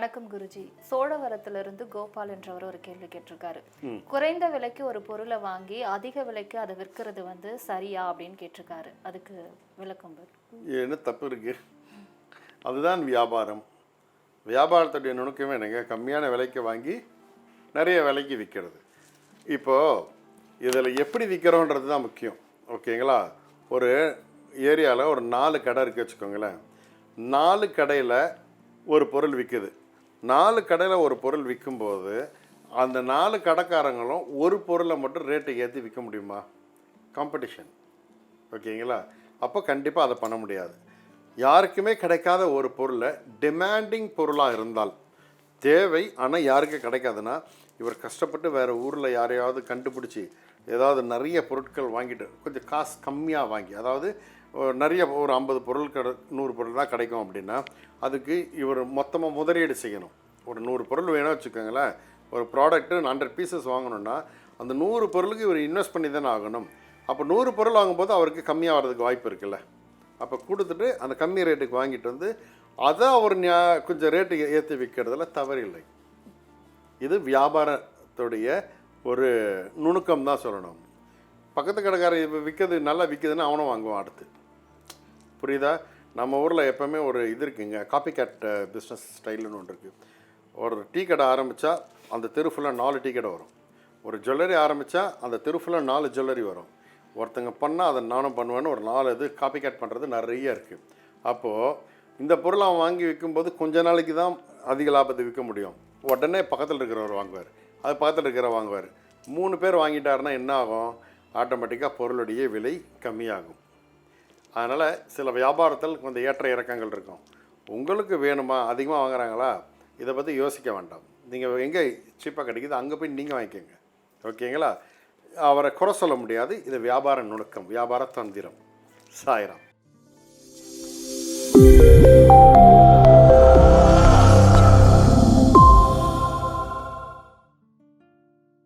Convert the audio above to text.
குருஜி. சோழவரத்திலிருந்து கோபால் என்றவர் ஒரு கேள்வி கேட்டிருக்காரு. குறைந்த விலைக்கு ஒரு பொருளை வாங்கி அதிக விலைக்கு அதை விற்கிறது வந்து சரியா அப்படின்னு கேட்டிருக்காரு. அதுக்கு விளக்கம். என்ன தப்பு இருக்கு? அதுதான் வியாபாரம். வியாபாரத்துடைய நுணுக்கமே என்னங்க? கம்மியான விலைக்கு வாங்கி நிறைய விலைக்கு விற்கிறது. இப்போது இதில் எப்படி விற்கிறோன்றது தான் முக்கியம். ஓகேங்களா? ஒரு ஏரியாவில் ஒரு நாலு கடை இருக்கு வச்சுக்கோங்களேன். நாலு கடையில் ஒரு பொருள் விற்குது நாலு கடையில் ஒரு பொருள் விற்கும்போது அந்த நாலு கடைக்காரங்களும் ஒரு பொருளை மட்டும் ரேட்டை ஏற்றி விற்க முடியுமா? காம்படிஷன் ஓகேங்களா? அப்போ கண்டிப்பாக அதை பண்ண முடியாது. யாருக்குமே கிடைக்காத ஒரு பொருளை டிமாண்டிங் பொருளாக இருந்தால் தேவை. ஆனால் யாருக்கு கிடைக்காதுன்னா இவர் கஷ்டப்பட்டு வேறு ஊரில் யாரையாவது கண்டுபிடிச்சி ஏதாவது நிறைய பொருட்கள் வாங்கிட்டு கொஞ்சம் காசு கம்மியாக வாங்கி அதாவது நிறைய ஒரு ஐம்பது பொருள் கடை நூறு பொருள் தான் கிடைக்கும் அப்படின்னா அதுக்கு இவர் மொத்தமாக முதலீடு செய்யணும். ஒரு நூறு பொருள் வேணும் வச்சுக்கோங்களேன். ஒரு ப்ராடக்ட்டு ஹண்ட்ரட் பீசஸ் வாங்கணும்னா அந்த நூறு பொருளுக்கு இவர் இன்வெஸ்ட் பண்ணி தானே ஆகணும். அப்போ நூறு பொருள் வாங்கும்போது அவருக்கு கம்மியாக வர்றதுக்கு வாய்ப்பு இருக்குல்ல. அப்போ கொடுத்துட்டு அந்த கம்மி ரேட்டுக்கு வாங்கிட்டு வந்து அதை அவர் நியா கொஞ்சம் ரேட்டு ஏற்றி விற்கிறதுல தவறில்லை. இது வியாபாரத்துடைய ஒரு நுணுக்கம் தான் சொல்லணும். பக்கத்து கடைக்காரன் இப்போ விற்கிறது நல்லா விற்கிதுன்னு அவனும் வாங்குவான் அடுத்து. புரியுதா? நம்ம ஊரில் எப்போவுமே ஒரு இது இருக்குங்க காப்பி கேட் பிஸ்னஸ் ஸ்டைல்னு ஒன்று இருக்குது ஒரு டீ கடை ஆரம்பித்தா அந்த தெரு ஃபுல்லாக நாலு டீ கடை வரும். ஒரு ஜுவல்லரி ஆரம்பித்தா அந்த தெரு ஃபுல்லாக நாலு ஜுவல்லரி வரும். ஒருத்தங்க பண்ணால் அதை நானும் பண்ணுவேன்னு ஒரு நாலு இது காப்பி கேட் பண்ணுறது நிறைய இருக்குது அப்போது இந்த பொருளை அவன் வாங்கி விற்கும்போது கொஞ்ச நாளைக்கு தான் அதிக லாபத்தை விற்க முடியும். உடனே பக்கத்தில் இருக்கிறவர் வாங்குவார். அது பக்கத்தில் இருக்கிற வாங்குவார். மூணு பேர் வாங்கிட்டாருன்னா என்ன ஆகும்? ஆட்டோமேட்டிக்காக பொருளுடைய விலை கம்மியாகும். அதனால் சில வியாபாரத்தில் கொஞ்சம் ஏற்ற இறக்கங்கள் இருக்கும். உங்களுக்கு வேணுமா? அதிகமாக வாங்குறாங்களா? இதை பற்றி யோசிக்க வேண்டாம். நீங்கள் எங்கே சீப்பாக கிடைக்குது அங்கே போய் நீங்கள் வாங்கிக்கோங்க. ஓகேங்களா? அவரை குறை சொல்ல முடியாது. இது வியாபார நுணுக்கம். வியாபார தந்திரம். சாயிரம். thank you